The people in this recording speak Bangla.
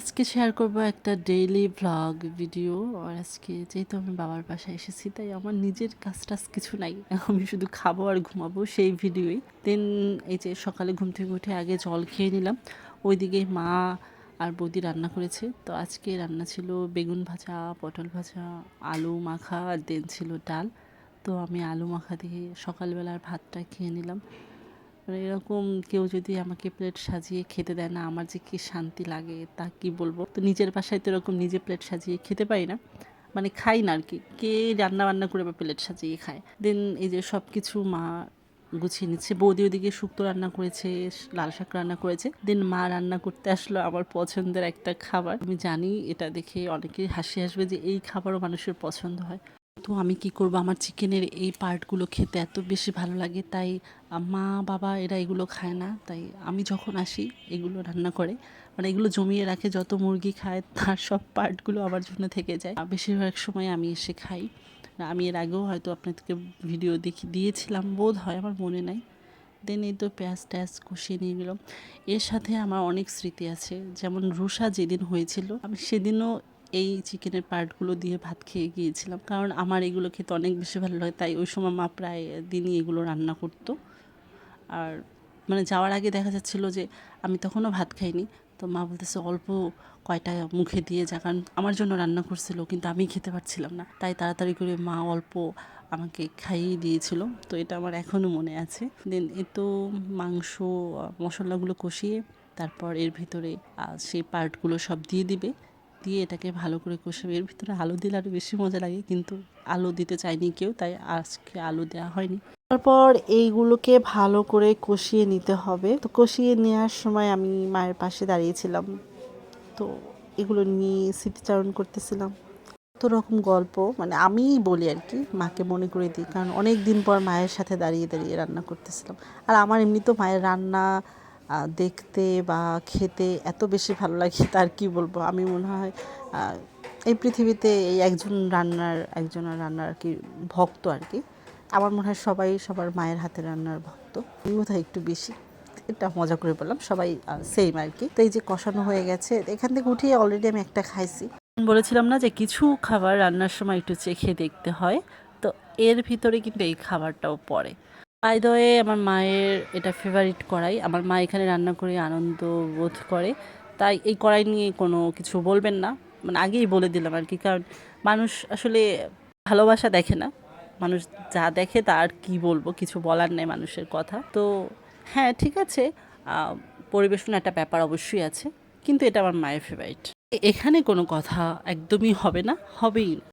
আজকে শেয়ার করব একটা ডেইলি ভ্লগ ভিডিও আর আজকে যেহেতু আমি বাবার বাসায় এসেছি, তাই আমার নিজের কাজ টাজ কিছু নাই। আমি শুধু খাব আর ঘুমাবো সেই ভিডিওই দেন এই যে সকালে ঘুম থেকে উঠে আগে জল খেয়ে নিলাম। ওইদিকে মা আর বৌদি রান্না করেছে। তো আজকে রান্না ছিল বেগুন ভাজা, পটল ভাজা, আলু মাখা, আর দেন ছিল ডাল। তো আমি আলু মাখা দিয়ে সকালবেলার ভাতটা খেয়ে নিলাম। মানে এরকম কেউ যদি আমাকে প্লেট সাজিয়ে খেতে দেয় না, আমার যে কি শান্তি লাগে, তা কি বলব? তো নিজের বাসায় তো এরকম নিজে প্লেট সাজিয়ে খেতে পারি না। মানে খাই না আর কি কে রান্না বান্না করে বা প্লেট সাজিয়ে খায়? দেন এই যে সব কিছু মা গুছিয়ে নিচ্ছে। বৌদি ওদিকে শুক্তো রান্না করেছে, লাল শাক রান্না করেছে। দেন মা রান্না করতে আসলো আমার পছন্দের একটা খাবার। আমি জানি এটা দেখে অনেকেই হাসি আসবে যে এই খাবারও মানুষের পছন্দ হয়। তো আমি কি করব? আমার চিকেনের এই পার্টগুলো খেতে এত বেশি ভালো লাগে। তাই মা, বাবা এরা এগুলো খায় না। তাই আমি যখন আসি, এগুলো রান্না করে। মানে এগুলো জমিয়ে রাখে, যত মুরগি খায়, তার সব পার্টগুলো আমার জন্য থেকে যায়। বেশিরভাগ সময় আমি এসে খাই। আমি এর আগেও হয়তো আপনাদেরকে ভিডিও দেখি, দিয়েছিলাম। বোধ হয়, আমার মনে নাই। দেন এই তো পেঁয়াজ ট্যাজ কষিয়ে নিয়ে গেলাম এর সাথে আমার অনেক স্মৃতি আছে। যেমন রুষা যেদিন হয়েছিল, আমি সেদিনও এই চিকেনের পার্টগুলো দিয়ে ভাত খেয়ে গিয়েছিলাম। কারণ আমার এগুলো খেতে অনেক বেশি ভালো লাগে, তাই ওই সময় মা প্রায় দিনই এগুলো রান্না করতো। আর মানে যাওয়ার আগে দেখা যাচ্ছিল যে আমি তখনও ভাত খাইনি, তো মা বলতেছে অল্প কয়টা মুখে দিয়ে যা, কারণ আমার জন্য রান্না করছিল, কিন্তু আমি খেতে পারছিলাম না। তাই তাড়াতাড়ি করে মা অল্প আমাকে খাইয়ে দিয়েছিল, তো এটা আমার এখনও মনে আছে। দেন এ তো মাংস, মশলাগুলো কষিয়ে তারপর এর ভিতরে সেই পার্টগুলো সব দিয়ে দিবে। দিয়ে এটাকে ভালো করে কষাবে। এর ভিতরে আলু দিলে আরও বেশি মজা লাগে, কিন্তু আলু দিতে চায়নি কেউ, তাই আজকে আলু দেওয়া হয়নি। তারপর এইগুলোকে ভালো করে কষিয়ে নিতে হবে। তো কষিয়ে নেওয়ার সময় আমি মায়ের পাশে দাঁড়িয়েছিলাম। তো এগুলো নিয়ে স্মৃতিচারণ করতেছিলাম। তো রকম গল্প মানে আমিই বলি আর কি, মাকে মনে করে দিই। কারণ অনেক দিন পর মায়ের সাথে দাঁড়িয়ে দাঁড়িয়ে রান্না করতেছিলাম। আর আমার এমনি তো মায়ের রান্না দেখতে বা খেতে এত বেশি ভালো লাগে, তার কি বলব? আমি মনে হয় এই পৃথিবীতে এই একজন রান্নার একজন রান্নার কি ভক্ত আর কি। আমার মনে হয় সবাই সবার মায়ের হাতে রান্নার ভক্ত। বোধহয় একটু বেশি, এটা মজা করে বললাম, সবাই সেম আর কি। তো এই যে কষানো হয়ে গেছে, এখান থেকে উঠিয়ে অলরেডি আমি একটা খাইছি। বলেছিলাম না যে কিছু খাবার রান্নার সময় একটু চেখে দেখতে হয়, তো এর ভিতরে কিন্তু এই খাবারটাও পড়ে। বাই দ্য আমার মায়ের এটা ফেভারিট কড়াই। আমার মা এখানে রান্না করে আনন্দ বোধ করে। তাই এই কড়াই নিয়ে কোনো কিছু বলবেন না। মানে আগেই বলে দিলাম আর কি। কারণ মানুষ আসলে ভালোবাসা দেখে না। মানুষ যা দেখে তার কি বলব? কিছু বলার নেই মানুষের কথা। তো হ্যাঁ ঠিক আছে। পরিবেশন একটা ব্যাপার অবশ্যই আছে। কিন্তু এটা আমার মায়ের ফেভারিট এখানে কোনো কথা একদমই হবে না। হবেই।